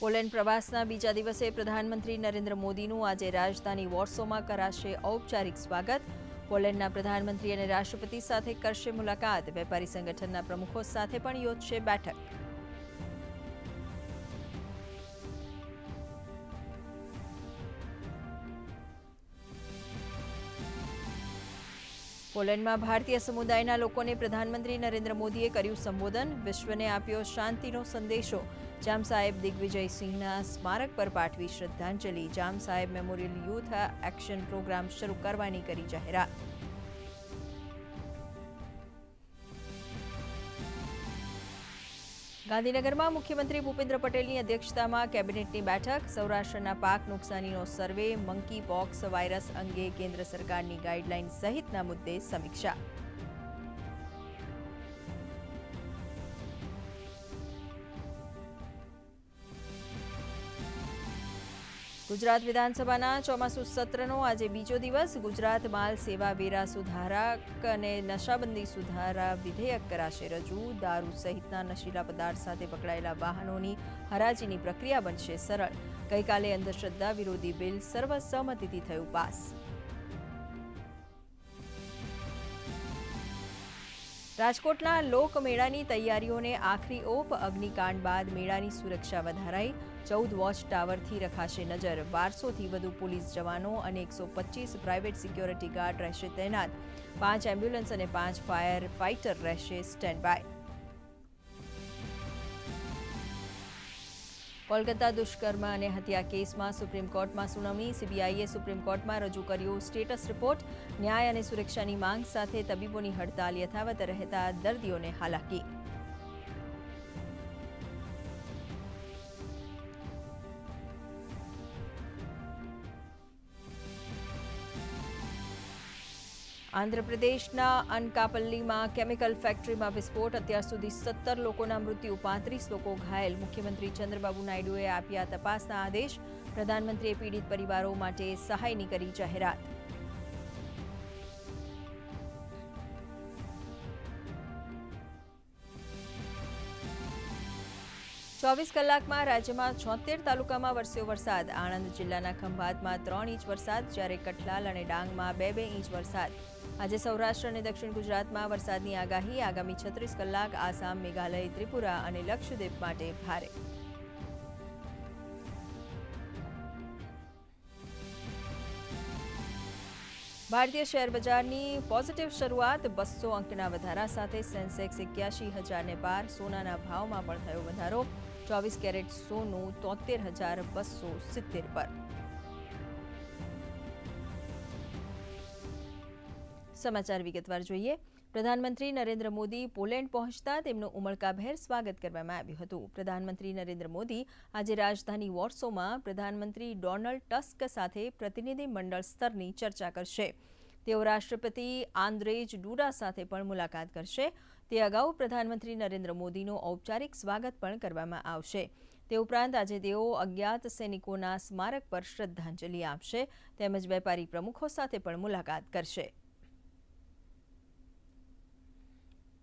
Poland પ્રવાસના બીજા દિવસે પ્રધાનમંત્રી નરેન્દ્ર મોદીનું આજે રાજધાની વોર્સોમાં કરાશે ઔપચારિક સ્વાગત. પોલેન્ડના પ્રધાનમંત્રી અને રાષ્ટ્રપતિ સાથે કરશે મુલાકાત. વેપારી સંગઠનના પ્રમુખો સાથે પણ યોજશે બેઠક. પોલેન્ડમાં ભારતીય સમુદાયના લોકોને પ્રધાનમંત્રી નરેન્દ્ર મોદીએ કર્યું સંબોધન. વિશ્વને આપ્યો શાંતિનો સંદેશો. જામ સાહેબ દિગ્વિજયસિંહના સ્મારક પર પાઠવી શ્રદ્ધાંજલિ. જામ સાહેબ મેમોરિયલ યુથ એક્શન પ્રોગ્રામ શરૂ કરવાની કરી જાહેરાત. ગાંધીનગરમાં મુખ્યમંત્રી ભૂપેન્દ્ર પટેલની અધ્યક્ષતામાં કેબિનેટની બેઠક. સૌરાષ્ટ્રના પાક નુકસાનીનો સર્વે મંકી પોક્સ વાયરસ અંગે કેન્દ્ર સરકારની ગાઈડલાઈન સહિતના મુદ્દે સમીક્ષા. ગુજરાત વિધાનસભાના ચોમાસુ સત્રનો આજે બીજો દિવસ. ગુજરાત માલ સેવા વેરા સુધારક અને નશાબંધી સુધારા વિધેયક કરાશે રજૂ. દારૂ સહિતના નશીલા પદાર્થ સાથે પકડાયેલા વાહનોની હરાજીની પ્રક્રિયા બનશે સરળ. ગઈકાલે અંધશ્રદ્ધા વિરોધી બિલ સર્વસહમતિથી થયું પાસ. રાજકોટના લોકમેળાની તૈયારીઓને આખરી ઓપ અગ્નિકાંડ બાદ મેળાની સુરક્ષા વધારાઈ. ચૌદ વોચ ટાવરથી રખાશે નજર. બારસોથી વધુ પોલીસ જવાનો અને એકસો પચીસ પ્રાઇવેટ સિક્યોરિટી ગાર્ડ રહેશે તૈનાત. પાંચ એમ્બ્યુલન્સ અને પાંચ ફાયર ફાઇટર રહેશે સ્ટેન્ડ બાય કોલકાતા દુષ્કર્મ અને હત્યા કેસમાં સુપ્રીમ કોર્ટમાં સુનાવણી સીબીઆઈએ સુપ્રીમ કોર્ટમાં રજૂ કર્યો સ્ટેટસ રિપોર્ટ. ન્યાય અને સુરક્ષાની માંગ સાથે તબીબોની હડતાલ યથાવત રહેતા દર્દીઓને હાલાકી. આંધ્રપ્રદેશના અનકાપલ્લીમાં કેમિકલ ફેક્ટરીમાં વિસ્ફોટ. અત્યાર સુધી સત્તર લોકોના મૃત્યુ, પાંત્રીસ લોકો ઘાયલ. મુખ્યમંત્રી ચંદ્રબાબુ નાયડુએ આપ્યા તપાસના આદેશ. પ્રધાનમંત્રીએ પીડિત પરિવારો માટે સહાયની કરી જાહેરાત. ચોવીસ કલાકમાં રાજ્યમાં છોતેર તાલુકામાં વરસ્યો વરસાદ. આણંદ જિલ્લાના ખંભાતમાં ત્રણ ઇંચ વરસાદ, જ્યારે કઠલાલ અને ડાંગમાં બે બે ઇંચ વરસાદ. આજે સૌરાષ્ટ્ર અને દક્ષિણ ગુજરાતમાં વરસાદની આગાહી. આગામી છત્રીસ કલાક આસામ, મેઘાલય, ત્રિપુરા અને લક્ષદ્વીપ માટે ભારે. ભારતીય શેર બજારની પોઝિટિવ શરૂઆત બસો અંકના વધારા સાથે સેન્સેક્સ એક્યાસી હજારને પાર, સોનાના ભાવમાં પણ થયો વધારો. ચોવીસ કેરેટ સોનું તોતેર હજાર બસો સિત્તેર પર. સમાચાર વિગતવાર જોઈએ. પ્રધાનમંત્રી નરેન્દ્ર મોદી પોલેન્ડ પહોંચતા તેમનું ઉમળકાભેર સ્વાગત કરવામાં આવ્યું હતું. પ્રધાનમંત્રી નરેન્દ્ર મોદી આજે રાજધાની વોર્સોમાં પ્રધાનમંત્રી ડોનાલ્ડ ટસ્ક સાથે પ્રતિનિધિ મંડળ સ્તરની ચર્ચા કરશે. તેઓ રાષ્ટ્રપતિ આંદ્રેજ ડુરા સાથે પણ મુલાકાત કરશે. તે અગાઉ પ્રધાનમંત્રી નરેન્દ્ર મોદીનું ઔપચારિક સ્વાગત પણ કરવામાં આવશે. તે ઉપરાંત આજે તેઓ અજ્ઞાત સૈનિકોના સ્મારક પર શ્રદ્ધાંજલિ આપશે. તેમજ વેપારી પ્રમુખો સાથે પણ મુલાકાત કરશે.